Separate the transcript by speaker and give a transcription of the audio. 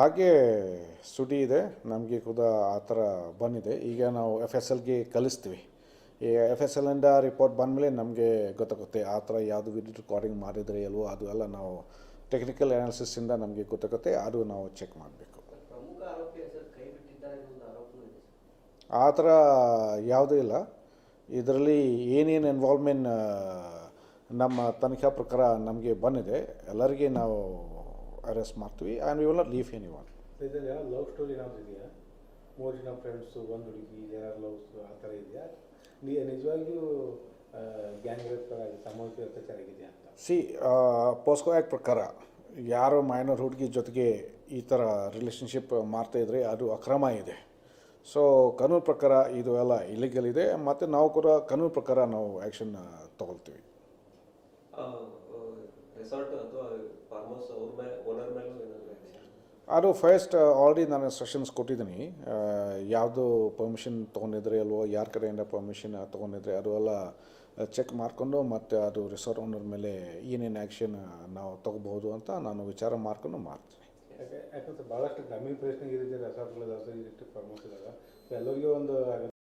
Speaker 1: ಹಾಗೆ ಸುಡಿ ಇದೆ. ನಮಗೆ ಕೂಡ ಆ ಥರ ಬಂದಿದೆ. ಈಗ ನಾವು ಎಫ್ ಎಸ್ ಎಲ್ಗೆ ಕಲಿಸ್ತೀವಿ. ಈ ಎಫ್ ಎಸ್ ಎಲ್ಲಿಂದ ರಿಪೋರ್ಟ್ ಬಂದಮೇಲೆ ನಮಗೆ ಗೊತ್ತಾಗುತ್ತೆ. ಆ ಥರ ಯಾವುದು ವಿಡಿಯೋ ರೆಕಾರ್ಡಿಂಗ್ ಮಾಡಿದರೆ ಅಲ್ವೋ ಅದು ಎಲ್ಲ ನಾವು ಟೆಕ್ನಿಕಲ್ ಅನಾಲಿಸಿಸಿಂದ ನಮಗೆ ಗೊತ್ತಾಗುತ್ತೆ. ಅದು ನಾವು ಚೆಕ್ ಮಾಡಬೇಕು. ಆ ಥರ ಯಾವುದೂ ಇಲ್ಲ. ಇದರಲ್ಲಿ ಏನೇನು ಇನ್ವಾಲ್ವ್ಮೆಂಟ್ ನಮ್ಮ ತನಿಖಾ ಪ್ರಕಾರ ನಮಗೆ ಬಂದಿದೆ. ಎಲ್ಲರಿಗೆ ನಾವು ಅರೆಸ್ಟ್ ಮಾಡ್ತೀವಿ and we will not leave any one
Speaker 2: ಇದರಲ್ಲಿ ಲವ್ ಸ್ಟೋರಿ ಏನಾದರೂ ಇದೆಯಾ? ಮೂರು ಜನ ಫ್ರೆಂಡ್ಸು ಒಂದು ಹುಡುಗಿ ಯಾರು ಲವ್ಸ್ ಆ ಥರ ಇದೆಯಾ? ನೀ ನಿಜವಾಗಿಯೂ
Speaker 1: ಸಿ ಪೋಸ್ಕೋ ಆ್ಯಕ್ಟ್ ಪ್ರಕಾರ ಯಾರು ಮೈನರ್ ಹುಡುಗಿ ಜೊತೆಗೆ ಈ ಥರ ರಿಲೇಷನ್ಶಿಪ್ ಮಾಡ್ತಾಯಿದ್ರೆ ಅದು ಅಕ್ರಮ ಇದೆ. ಸೊ ಕಾನೂನು ಪ್ರಕಾರ ಇದು ಎಲ್ಲ ಇಲಿಗಲ್ ಇದೆ. ಮತ್ತು ನಾವು ಕೂಡ ಕಾನೂನು ಪ್ರಕಾರ ನಾವು ಆ್ಯಕ್ಷನ್ ತಗೊಳ್ತೀವಿ
Speaker 3: ರೆಸಾರ್ಟ್ ಅಥವಾ ಫಾರ್ಮ್ ಹೌಸ್ ಅವ್ರ ಮೇಲೆ ಓನರ್ ಮೇಲೂ ಏನಾದರೂ ಆ್ಯಕ್ಷನ್
Speaker 1: ಅದು ಫಸ್ಟ್ ಆಲ್ರೆಡಿ ನಾನು ಇನ್ಸ್ಟ್ರಕ್ಷನ್ಸ್ ಕೊಟ್ಟಿದ್ದೀನಿ. ಯಾವುದು ಪರ್ಮಿಷನ್ ತೊಗೊಂಡಿದ್ರೆ ಅಲ್ವೋ, ಯಾರ ಕಡೆಯಿಂದ ಪರ್ಮಿಷನ್ ತೊಗೊಂಡಿದ್ರೆ ಅದು ಎಲ್ಲ ಚೆಕ್ ಮಾಡಿಕೊಂಡು ಮತ್ತು ಅದು ರಿಸಾರ್ಟ್ ಓನರ್ ಮೇಲೆ ಏನೇನು ಆ್ಯಕ್ಷನ್ ನಾವು ತಗೋಬಹುದು ಅಂತ ನಾನು ವಿಚಾರ ಮಾಡ್ಕೊಂಡು ಮಾಡ್ತೀನಿ.
Speaker 2: ಯಾಕೆ, ಯಾಕಂದ್ರೆ ಭಾಳಷ್ಟು ಗ್ರಾಮೀಣ ಪ್ರದೇಶನಾಗ ಇರುತ್ತೆ ರೆಸಾರ್ಟ್ಗಳು ಎಲ್ಲರಿಗೂ ಒಂದು